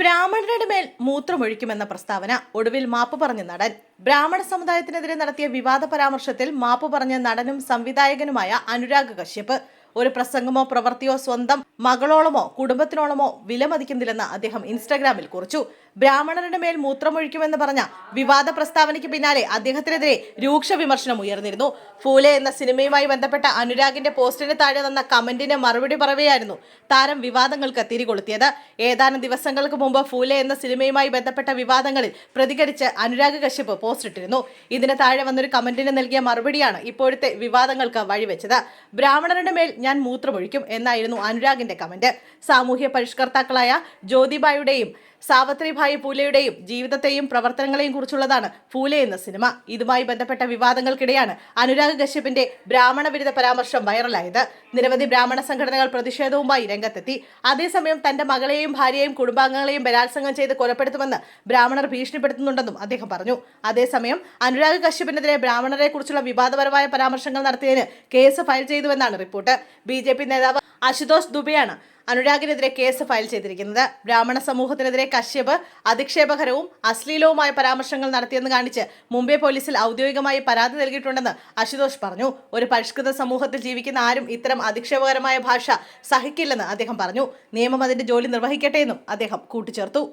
ബ്രാഹ്മണരുടെ മേൽ മൂത്രമൊഴിക്കുമെന്ന പ്രസ്താവന ഒടുവിൽ മാപ്പ് പറഞ്ഞ നടൻ. ബ്രാഹ്മണ സമുദായത്തിനെതിരെ നടത്തിയ വിവാദ പരാമർശത്തിൽ മാപ്പ് പറഞ്ഞ നടനും സംവിധായകനുമായ അനുരാഗ് കശ്യപ്. ഒരു പ്രസംഗമോ പ്രവൃത്തിയോ സ്വന്തം മകളോളമോ കുടുംബത്തിനോളമോ വിലമതിക്കുന്നില്ലെന്ന് അദ്ദേഹം ഇൻസ്റ്റാഗ്രാമിൽ കുറിച്ചു. ബ്രാഹ്മണരുടെ മേൽ മൂത്രമൊഴിക്കുമെന്ന് പറഞ്ഞ വിവാദ പ്രസ്താവനയ്ക്ക് പിന്നാലെ അദ്ദേഹത്തിനെതിരെ രൂക്ഷ വിമർശനം ഉയർന്നിരുന്നു. ഫൂലെ എന്ന സിനിമയുമായി ബന്ധപ്പെട്ട അനുരാഗിന്റെ പോസ്റ്റിന് താഴെ വന്ന കമന്റിന് മറുപടി പറവെയായിരുന്നു താരം വിവാദങ്ങൾക്ക് തിരികൊളുത്തിയത്. ഏതാനും ദിവസങ്ങൾക്ക് മുമ്പ് ഫൂലെ എന്ന സിനിമയുമായി ബന്ധപ്പെട്ട വിവാദങ്ങളിൽ പ്രതികരിച്ച് അനുരാഗ് കശ്യപ് പോസ്റ്റ് ഇട്ടിരുന്നു ഇതിന് താഴെ വന്നൊരു കമന്റിന് നൽകിയ മറുപടിയാണ് ഇപ്പോഴത്തെ വിവാദങ്ങൾക്ക് വഴിവെച്ചത്. ബ്രാഹ്മണരുടെ മേൽ ഞാൻ മൂത്രമൊഴിക്കും എന്നായിരുന്നു അനുരാഗിന്റെ കമന്റ് സാമൂഹ്യ പരിഷ്കർത്താക്കളായ ജ്യോതിബായുടെയും സാവിത്രിഭായി പൂലെയുടെയും ജീവിതത്തെയും പ്രവർത്തനങ്ങളെയും കുറിച്ചുള്ളതാണ് പൂല എന്ന സിനിമ. ഇതുമായി ബന്ധപ്പെട്ട വിവാദങ്ങൾക്കിടെയാണ് അനുരാഗ് കശ്യപിന്റെ ബ്രാഹ്മണ വിരുദ്ധ പരാമർശം വൈറലായത്. നിരവധി ബ്രാഹ്മണ സംഘടനകൾ പ്രതിഷേധവുമായി രംഗത്തെത്തി. അതേസമയം തന്റെ മകളെയും ഭാര്യയെയും കുടുംബാംഗങ്ങളെയും ബലാത്സംഗം ചെയ്ത് കൊലപ്പെടുത്തുമെന്ന് ബ്രാഹ്മണർ ഭീഷണിപ്പെടുത്തുന്നുണ്ടെന്നും അദ്ദേഹം പറഞ്ഞു. അതേസമയം അനുരാഗ് കശ്യപിനെതിരെ ബ്രാഹ്മണരെ കുറിച്ചുള്ള വിവാദപരമായ പരാമർശങ്ങൾ നടത്തിയതിന് കേസ് ഫയൽ ചെയ്തുവെന്നാണ് റിപ്പോർട്ട്. ബി നേതാവ് അശുതോഷ് ദുബെയാണ് അനുരാഗിനെതിരെ കേസ് ഫയൽ ചെയ്തിരിക്കുന്നത്. ബ്രാഹ്മണ സമൂഹത്തിനെതിരെ കശ്യപ് അധിക്ഷേപകരവും അശ്ലീലവുമായ പരാമർശങ്ങൾ നടത്തിയെന്ന് കാണിച്ച് മുംബൈ പോലീസിൽ ഔദ്യോഗികമായി പരാതി നൽകിയിട്ടുണ്ടെന്ന് അശുതോഷ് പറഞ്ഞു. ഒരു പരിഷ്കൃത സമൂഹത്തിൽ ജീവിക്കുന്ന ആരും ഇത്തരം അധിക്ഷേപകരമായ ഭാഷ സഹിക്കില്ലെന്ന് അദ്ദേഹം പറഞ്ഞു. നിയമം അതിന്റെ ജോലി നിർവഹിക്കട്ടെ എന്നും അദ്ദേഹം കൂട്ടിച്ചേർത്തു.